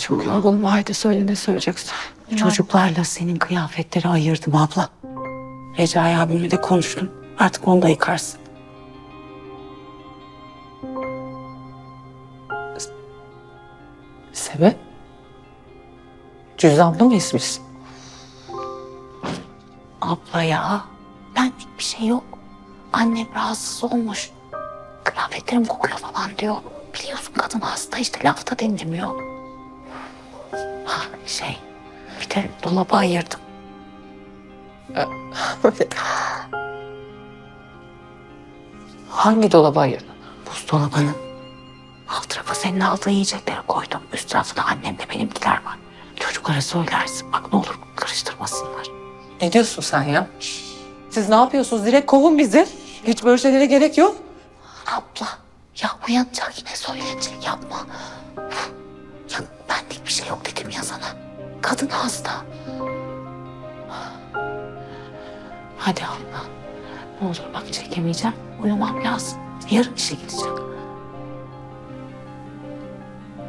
Çok yorgunum. Haydi söyle ne söyleyeceksin. Çocuklarla senin kıyafetleri ayırdım abla. Recai abimle de konuştum. Artık onu da yıkarsın. Sebep? Cüzdanlı mıyız biz? Abla ya, benlik bir şey yok. Annem rahatsız olmuş. Kıyafetlerim kokuyor falan diyor. Biliyorsun kadın hasta işte lafta dinlemiyor. Ha şey, bir de dolaba ayırdım. Hangi dolaba ayırdın? Buzdolabının. Alt tarafa senin aldığın yiyecekleri koydum. Üst tarafta annemle benimkiler var. Çocuklara söylersin. Bak ne olur karıştırmasınlar. Ne diyorsun sen ya? Siz ne yapıyorsunuz? Direkt kovun bizi. Hiç böyle şeylere gerek yok. Abla ya uyanacak yine söyleyecek yapma. Dedim ya sana. Kadın hasta. Hadi abla. Ne olur bak çekemeyeceğim. Uyumam lazım. Yarın işe gideceğim.